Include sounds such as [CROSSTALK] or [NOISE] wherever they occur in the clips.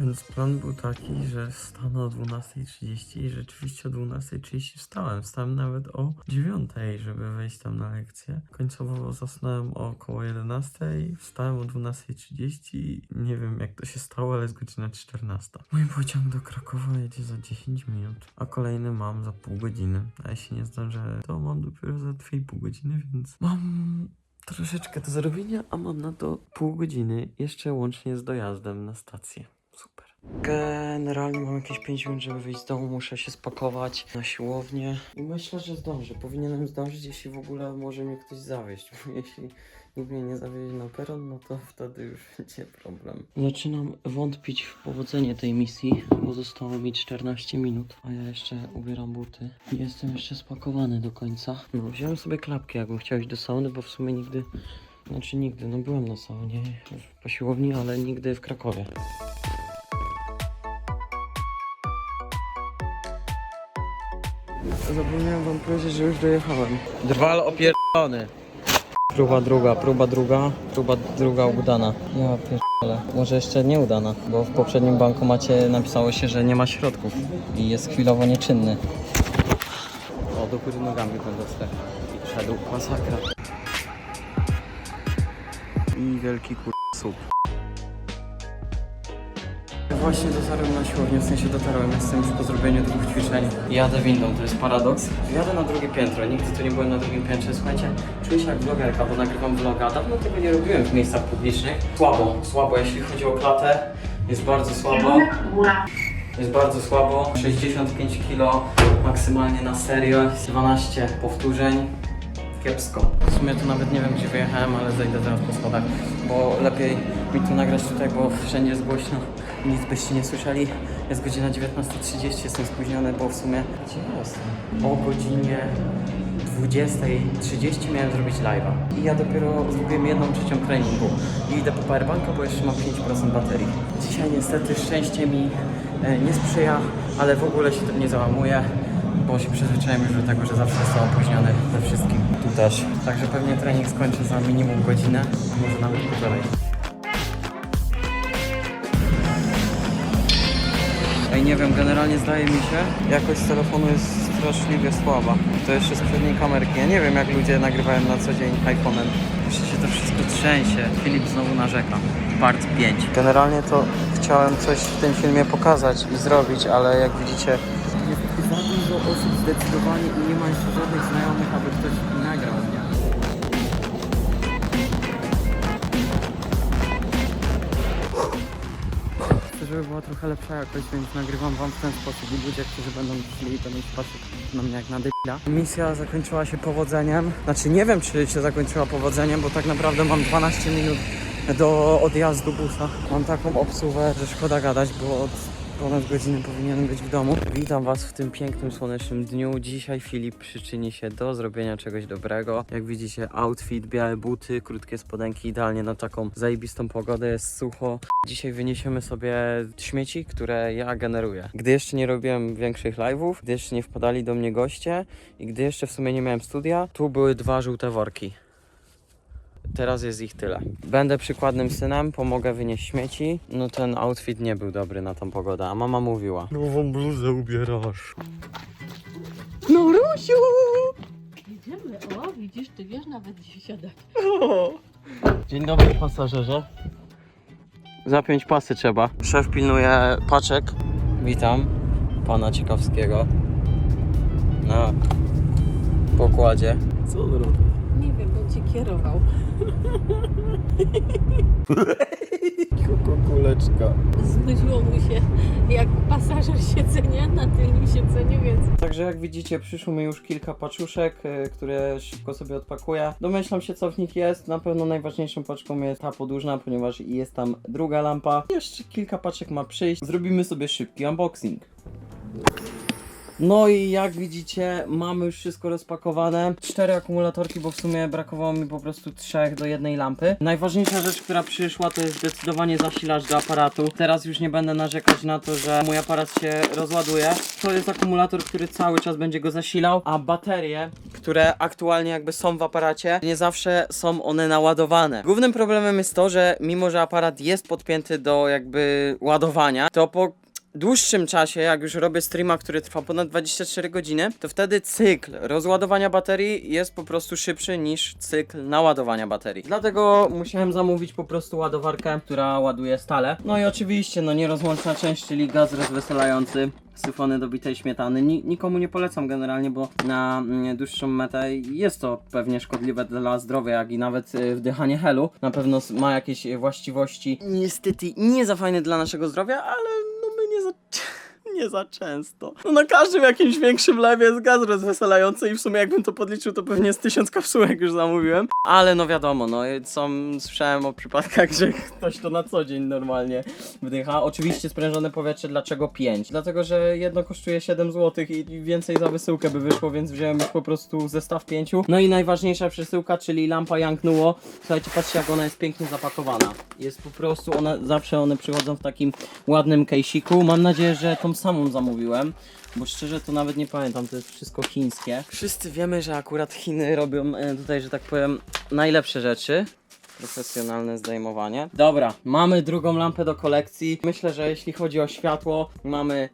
Więc plan był taki, że wstanę o 12.30 i rzeczywiście o 12.30 wstałem. Wstałem nawet o 9.00, żeby wejść tam na lekcję. Końcowo zasnąłem około 11.00, wstałem o 12.30 i nie wiem jak to się stało, ale jest godzina 14. Mój pociąg do Krakowa jedzie za 10 minut, a kolejny mam za pół godziny. A jeśli nie zdążę, to mam dopiero za 2,5 godziny, więc mam troszeczkę do zrobienia, a mam na to pół godziny, jeszcze łącznie z dojazdem na stację. Super. Generalnie mam jakieś 5 minut, żeby wyjść z domu, muszę się spakować na siłownię i myślę, że zdążę. Powinienem zdążyć, jeśli w ogóle może mnie ktoś zawieźć, bo [LAUGHS] jeśli nikt mnie nie zawiezie na peron, no to wtedy już [LAUGHS] będzie problem. Zaczynam wątpić w powodzenie tej misji, bo zostało mi 14 minut, a ja jeszcze ubieram buty. Nie jestem jeszcze spakowany do końca. No, wziąłem sobie klapki, jakbym chciał iść do sauny, bo w sumie nigdy, znaczy nigdy, no byłem na saunie po siłowni, ale nigdy w Krakowie. Zapomniałem wam powiedzieć, że już dojechałem. Drwal opierdolony. Próba druga, próba druga, próba druga udana. Ja pierdolę. Może jeszcze nie udana, bo w poprzednim bankomacie napisało się, że nie ma środków i jest chwilowo nieczynny. O, do góry nogami będę stać. I szedł masakra. I wielki kur... słup. Właśnie dotarłem na siłownię, w sensie dotarłem, jestem już po zrobieniu dwóch ćwiczeń. Jadę windą, to jest paradoks. Jadę na drugie piętro, nigdy tu nie byłem na drugim piętrze. Słuchajcie, czuję się jak vlogerka, bo nagrywam vloga. Dawno tego nie robiłem w miejscach publicznych. Słabo, słabo, jeśli chodzi o klatę, jest bardzo słabo. Jest bardzo słabo. 65 kg maksymalnie na serio, 12 powtórzeń. Kiepsko. W sumie to nawet nie wiem gdzie wyjechałem, ale zejdę teraz po schodach, bo lepiej mi tu nagrać tutaj, bo wszędzie jest głośno. Nic byście nie słyszeli. Jest godzina 19.30, jestem spóźniony, bo w sumie gdzie ja jestem? O godzinie 20.30 miałem zrobić live'a. I ja dopiero zrobiłem jedną trzecią treningu. I idę po powerbanka, bo jeszcze mam 5% baterii. Dzisiaj niestety szczęście mi e, nie sprzyja, ale w ogóle się tym nie załamuję bo się przyzwyczaiłem już do tego, że zawsze jestem opóźniony we wszystkim. Też. Także pewnie trening skończę za minimum godzinę, może nawet półtorej. Ej, nie wiem, generalnie zdaje mi się, jakość telefonu jest straszliwie słaba. To jeszcze z przedniej kamerki. Ja nie wiem, jak ludzie nagrywają na co dzień iPhone'em. Się to wszystko trzęsie. Filip znowu narzeka. Part 5. Generalnie to chciałem coś w tym filmie pokazać i zrobić, ale jak widzicie, jest za dużo osób zdecydowanie i nie ma jeszcze żadnych znajomych, aby ktoś żeby była trochę lepsza jakość, więc nagrywam wam w ten sposób i ludzie, którzy będą szli, będą się patrzeć na mnie jak na debila. Misja zakończyła się powodzeniem. Znaczy nie wiem, czy się zakończyła powodzeniem, bo tak naprawdę mam 12 minut do odjazdu busa. Mam taką obsługę, że szkoda gadać, bo od ponad godziny powinienem być w domu. Witam Was w tym pięknym, słonecznym dniu. Dzisiaj Filip przyczyni się do zrobienia czegoś dobrego. Jak widzicie, outfit, białe buty, krótkie spodenki, idealnie na taką zajebistą pogodę, jest sucho. Dzisiaj wyniesiemy sobie śmieci, które ja generuję. Gdy jeszcze nie robiłem większych live'ów, gdy jeszcze nie wpadali do mnie goście i gdy jeszcze w sumie nie miałem studia, tu były dwa żółte worki. Teraz jest ich tyle. Będę przykładnym synem, pomogę wynieść śmieci. No ten outfit nie był dobry na tą pogodę, a mama mówiła. Nową bluzę ubierasz. No Rusiu! Jedziemy, o widzisz, ty wiesz nawet gdzie siadać. [LAUGHS] Dzień dobry pasażerze. Zapiąć pasy trzeba. Szef pilnuje paczek. Witam pana Ciekawskiego. Na pokładzie. Co on robi? Nie wiem, będzie kierował. Kuleczka. Znudziło mu się jak pasażer siedzenia na tylnym siedzeniu, więc Także jak widzicie, przyszło mi już kilka paczuszek, y, które szybko sobie odpakuję. Domyślam się, co w nich jest. Na pewno najważniejszą paczką jest ta podłużna, ponieważ jest tam druga lampa. Jeszcze kilka paczek ma przyjść. Zrobimy sobie szybki unboxing. No i jak widzicie, mamy już wszystko rozpakowane. Cztery akumulatorki, bo w sumie brakowało mi po prostu trzech do jednej lampy. Najważniejsza rzecz, która przyszła, to jest zdecydowanie zasilacz do aparatu. Teraz już nie będę narzekać na to, że mój aparat się rozładuje. To jest akumulator, który cały czas będzie go zasilał, a baterie, które aktualnie jakby są w aparacie, nie zawsze są one naładowane. Głównym problemem jest to, że mimo, że aparat jest podpięty do jakby ładowania, to po dłuższym czasie, jak już robię streama, który trwa ponad 24 godziny, to wtedy cykl rozładowania baterii jest po prostu szybszy niż cykl naładowania baterii. Dlatego musiałem zamówić po prostu ładowarkę, która ładuje stale. No i oczywiście, no nierozłączna część, czyli gaz rozweselający. Syfony do bitej śmietany. Ni nikomu nie polecam generalnie, bo na mm, dłuższą metę jest to pewnie szkodliwe dla zdrowia, jak i nawet y, wdychanie helu. Na pewno ma jakieś właściwości niestety nie za fajne dla naszego zdrowia, ale no my nie za, często. No na każdym jakimś większym lewie jest gaz rozweselający i w sumie jakbym to podliczył, to pewnie z tysiąc kapsułek już zamówiłem. Ale no wiadomo, no są, słyszałem o przypadkach, że ktoś to na co dzień normalnie wdycha. Oczywiście sprężone powietrze, dlaczego 5? Dlatego, że jedno kosztuje 7 zł i więcej za wysyłkę by wyszło, więc wziąłem już po prostu zestaw 5. No i najważniejsza przesyłka, czyli lampa Nuo. Słuchajcie, patrzcie jak ona jest pięknie zapakowana. Jest po prostu, one zawsze one przychodzą w takim ładnym kejsiku. Mam nadzieję, że tą samą zamówiłem. Bo szczerze to nawet nie pamiętam, to jest wszystko chińskie. Wszyscy wiemy, że akurat Chiny robią e, tutaj, że tak powiem, najlepsze rzeczy. Profesjonalne zdejmowanie. Dobra, mamy drugą lampę do kolekcji. Myślę, że jeśli chodzi o światło, mamy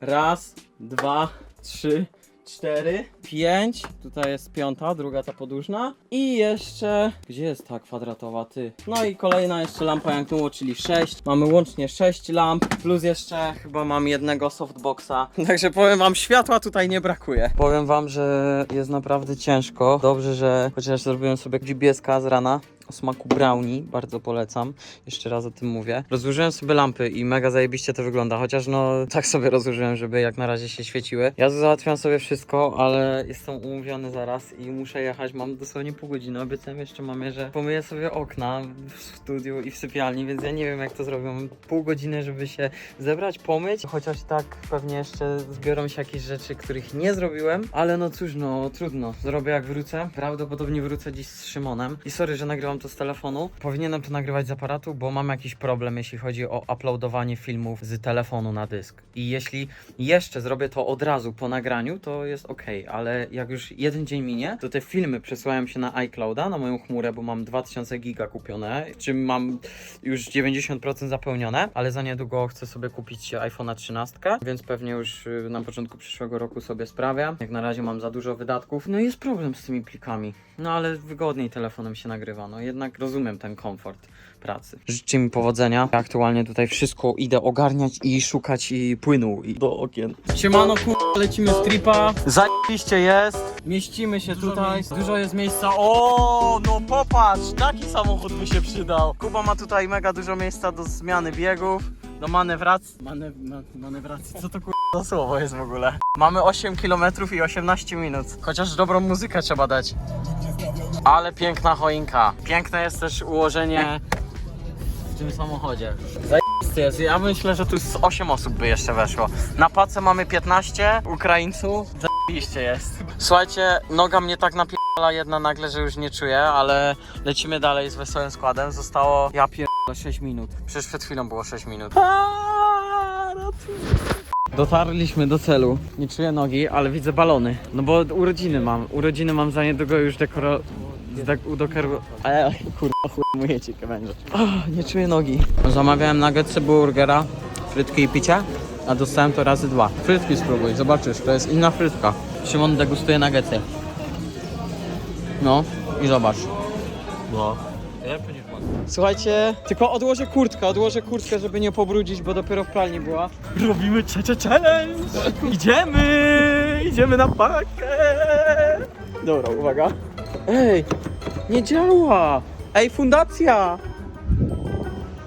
raz, dwa, trzy, cztery, pięć. Tutaj jest piąta, druga ta podłużna. I jeszcze. Gdzie jest ta kwadratowa, ty? No i kolejna jeszcze lampa jak było, czyli sześć. Mamy łącznie sześć lamp, plus jeszcze chyba mam jednego softboxa. [LAUGHS] Także powiem wam, światła tutaj nie brakuje. Powiem wam, że jest naprawdę ciężko. Dobrze, że chociaż zrobiłem sobie GBS-ka z rana o smaku brownie, bardzo polecam. Jeszcze raz o tym mówię. Rozłożyłem sobie lampy i mega zajebiście to wygląda, chociaż no tak sobie rozłożyłem, żeby jak na razie się świeciły. Ja załatwiam sobie wszystko, ale jestem umówiony zaraz i muszę jechać. Mam dosłownie pół godziny. Obiecałem jeszcze mamie, że pomyję sobie okna w studiu i w sypialni, więc ja nie wiem jak to zrobię. Mam pół godziny, żeby się zebrać, pomyć. Chociaż tak pewnie jeszcze zbiorą się jakieś rzeczy, których nie zrobiłem, ale no cóż, no trudno. Zrobię jak wrócę. Prawdopodobnie wrócę dziś z Szymonem. I sorry, że nagrywam to z telefonu. Powinienem to nagrywać z aparatu, bo mam jakiś problem, jeśli chodzi o uploadowanie filmów z telefonu na dysk. I jeśli jeszcze zrobię to od razu po nagraniu, to jest ok, ale jak już jeden dzień minie, to te filmy przesyłają się na iClouda, na moją chmurę, bo mam 2000 giga kupione, czym mam już 90% zapełnione, ale za niedługo chcę sobie kupić iPhone'a 13, więc pewnie już y, na początku przyszłego roku sobie sprawię. Jak na razie mam za dużo wydatków. No i jest problem z tymi plikami. No ale wygodniej telefonem się nagrywa. No jednak rozumiem ten komfort pracy. Życzę mi powodzenia. Ja aktualnie tutaj wszystko idę ogarniać i szukać i płynu i do okien. Siemano kur... lecimy z tripa. Zajebiście jest. Mieścimy się tutaj. Dużo jest miejsca. O, no popatrz, taki samochód by się przydał. Kuba ma tutaj mega dużo miejsca do zmiany biegów. Do manewracji. Manew ma manewracji. Co to kur... za słowo jest w ogóle? Mamy 8 km i 18 minut. Chociaż dobrą muzykę trzeba dać. Ale piękna choinka. Piękne jest też ułożenie w tym samochodzie. Zajebisty jest. Ja myślę, że tu z 8 osób by jeszcze weszło. Na pace mamy 15 Ukraińców. Zajebiście jest. Słuchajcie, noga mnie tak napierdala jedna nagle, że już nie czuję, ale lecimy dalej z wesołym składem. Zostało, ja pierdolę 6 minut. Przecież przed chwilą było 6 minut. Dotarliśmy do celu. Nie czuję nogi, ale widzę balony. No bo urodziny mam. Urodziny mam za niedługo już dekoro... Zdek, udokeru... Ale kurwa, chujmujecie kawęże. Oh, nie czuję nogi. Zamawiałem nuggetsy, burgera, frytki i picie, a dostałem to razy dwa. Frytki spróbuj, zobaczysz, to jest inna frytka. Szymon degustuje nuggetsy. No i zobacz. No. Niż mam. Słuchajcie, tylko odłożę kurtkę, odłożę kurtkę, żeby nie pobrudzić, bo dopiero w pralni była. Robimy trzecie challenge! Idziemy! Idziemy na pakę! Dobra, uwaga. Ej, nie działa! Ej, fundacja!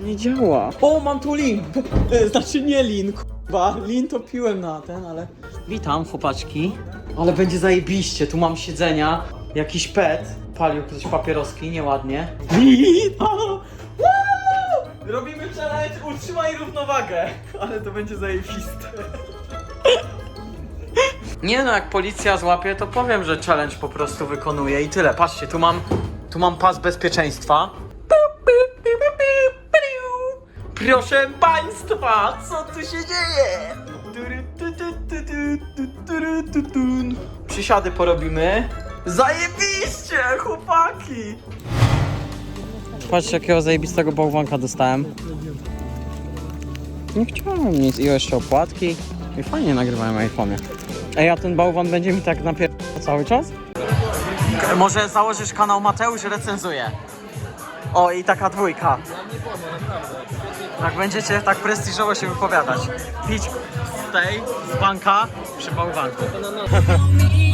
Nie działa. O, mam tu lin! E, Znaczy nie lin, kurwa. Lin to piłem na ten, ale... Witam, chłopaczki. Ale będzie zajebiście, tu mam siedzenia. Jakiś pet. Palił ktoś papieroski, nieładnie. Robimy challenge, utrzymaj równowagę. Ale to będzie zajebiste. Nie no, jak policja złapie, to powiem, że challenge po prostu wykonuję i tyle. Patrzcie, tu mam, tu mam pas bezpieczeństwa. Proszę państwa, co tu się dzieje? Przysiady porobimy. Zajebiście, chłopaki! Patrzcie jakiego zajebistego bałwanka dostałem. Nie chciałem nic. I jeszcze opłatki. I fajnie nagrywałem na iPhone'ie. Ej, a ten bałwan będzie mi tak napier... cały czas? Może założysz kanał Mateusz recenzuje. O, i taka dwójka. Tak będziecie tak prestiżowo się wypowiadać. Pić z tej, z banka przy bałwanku. [LAUGHS]